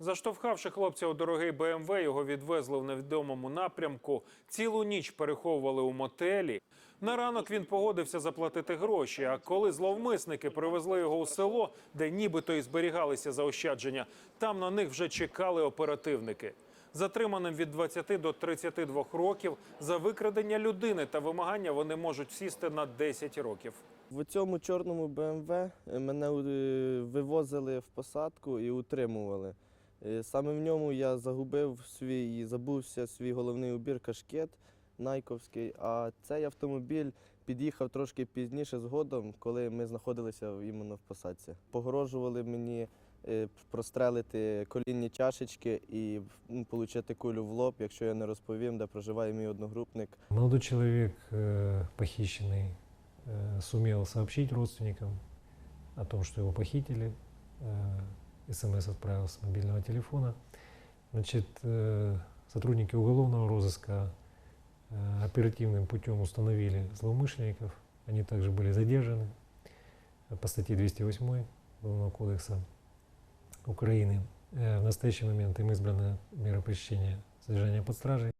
Заштовхавши хлопця у дорогий БМВ, його відвезли в невідомому напрямку. Цілу ніч переховували у мотелі. На ранок він погодився заплатити гроші. А коли зловмисники привезли його у село, де нібито і зберігалися заощадження, там на них вже чекали оперативники. Затриманим від 20 до 32 років за викрадення людини та вимагання вони можуть сісти на 10 років. В цьому чорному БМВ мене е, вивозили в посадку і утримували. Е, Саме в ньому я загубив свій, забувся свій головний убір кашкет найковський, а цей автомобіль під'їхав трошки пізніше згодом, коли ми знаходилися в- іменно в посадці. Погрожували мені е, прострелити колінні чашечки і м, отримати кулю в лоб, якщо я не розповім, де проживає мій одногрупник. Молодой человек, э, похищенный, э, сумел сообщить родственникам о том, что его похитили. СМС отправил с мобильного телефона. Значит, э, сотрудники уголовного розыска э, оперативным путем установили злоумышленников. Они также были задержаны по статье 208 Уголовного кодекса Украины. Э, В настоящий момент им избрана мера пресечения содержания под стражей.